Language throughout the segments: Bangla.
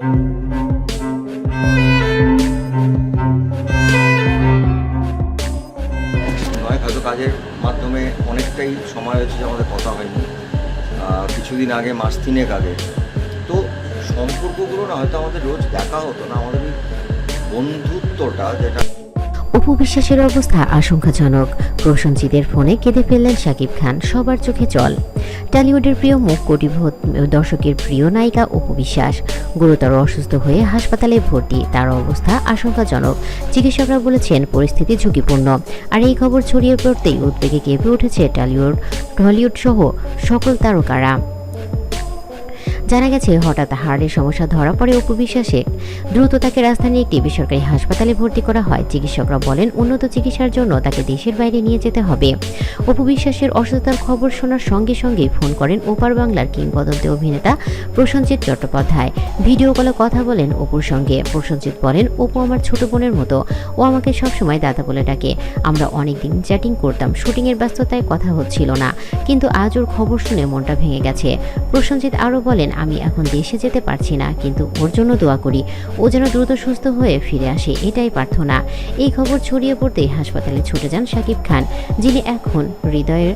নয়, হয়তো কাজের মাধ্যমে অনেকটাই সময় হয়েছে যে আমাদের কথা হয়নি। কিছুদিন আগে, মাস তিনেক আগে। তো সম্পর্কগুলো না, হয়তো আমাদের রোজ দেখা হতো না। আমাদের বন্ধুত্বটা যেটা অপু বিশ্বাসের অবস্থা আশঙ্কাজনক। প্রসঞ্জিতের ফোনে কেঁদে ফেললেন শাকিব খান, সবার চোখে জল। টলিউডের প্রিয় মুখ কোটি দর্শকের প্রিয় নায়িকা অপু বিশ্বাস গুরুতর অসুস্থ হয়ে হাসপাতালে ভর্তি, তার অবস্থা আশঙ্কাজনক। চিকিৎসকরা বলেছেন, পরিস্থিতি ঝুঁকিপূর্ণ। আর এই খবর ছড়িয়ে পড়তেই উদ্বেগে কেঁপে উঠেছে টলিউড টলিউড সহ সকল তারকারা। জানা গেছে, হঠাৎ হার্টের সমস্যা ধরা পড়ে অপু বিশ্বাসে। দ্রুত তাকে রাজধানীর একটি বেসরকারি হাসপাতালে ভর্তি করা হয়। চিকিৎসকরা বলেন, উন্নত চিকিৎসার জন্য তাকে দেশের বাইরে নিয়ে যেতে হবে। অপু বিশ্বাসের অসুস্থতার খবর শোনার সঙ্গে সঙ্গে ফোন করেন ওপার বাংলার কিংবদন্তি অভিনেতা প্রসঞ্জিৎ চট্টোপাধ্যায়। ভিডিও কলে কথা বলেন অপুর সঙ্গে। প্রসঞ্জিৎ বলেন, অপু আমার ছোট বোনের মতো। ও আমাকে সবসময় দাদা বলে ডাকে। আমরা অনেকদিন চ্যাটিং করতাম, শুটিংয়ের ব্যস্ততায় কথা হচ্ছিল না। কিন্তু আজ ওর খবর শুনে মনটা ভেঙে গেছে। প্রসঞ্জিৎ আরও বলেন আমি এখন দেশে যেতে পারছি না, কিন্তু ওর জন্য দোয়া করি। ও যেন দ্রুত সুস্থ হয়ে ফিরে আসে, এটাই প্রার্থনা। এই খবর ছড়িয়ে পড়তেই হাসপাতালে ছুটে যান শাকিব খান, যিনি এখন হৃদয়ের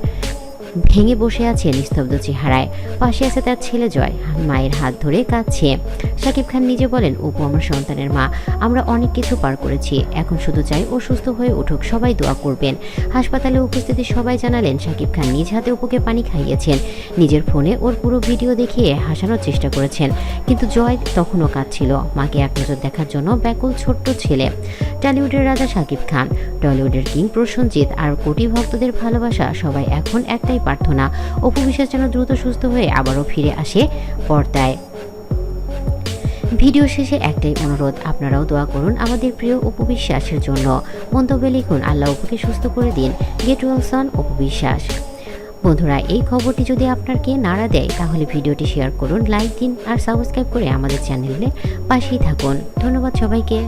ভেঙে বসে আছে নিস্তব্ধ চেহারায়। পাশে আছে তার ছেলে জয়, মায়ের হাত ধরে কাঁদছে। শাকিব খান নিজে বলেন, অপু আমার সন্তানের মা, আমরা অনেক কিছু পার করেছি। এখন শুধু চাই ও সুস্থ হয়ে উঠুক, সবাই দোয়া করবেন। হাসপাতালে উপস্থিতি সবাই জানালেন শাকিব খান নিজ হাতে অপুকে পানি খাইয়েছেন। নিজের ফোনে ওর পুরো ভিডিও দেখিয়ে হাসানোর চেষ্টা করেছেন। কিন্তু জয় তখনও কাঁদছিল। মাকে এক নজর দেখার জন্য ব্যাকুল ছোট্ট ছেলে। টলিউডের রাজা শাকিব খান, টলিউডের কিং প্রসঞ্জিৎ আর কোটি ভক্তদের ভালোবাসা সবাই এখন একটাই প্রার্থনা। অপু বিশ্বাস যেন দ্রুত সুস্থ হয়ে আবারও ফিরে আসে পর্দায়। ভিডিও শেষে একটাই অনুরোধ, আপনারাও দোয়া করুন আমাদের প্রিয় অপু বিশ্বাসের জন্য। মন্তব্যে লিখুন, আল্লাহ অপুকে সুস্থ করে দিন। গেট ওয়েল, সন, অপু বিশ্বাস। বন্ধুরা, এই খবরটি যদি আপনাকে নাড়া দেয়, তাহলে ভিডিওটি শেয়ার করুন, লাইক দিন আর সাবস্ক্রাইব করে আমাদের চ্যানেলে পাশেই থাকুন। ধন্যবাদ সবাইকে।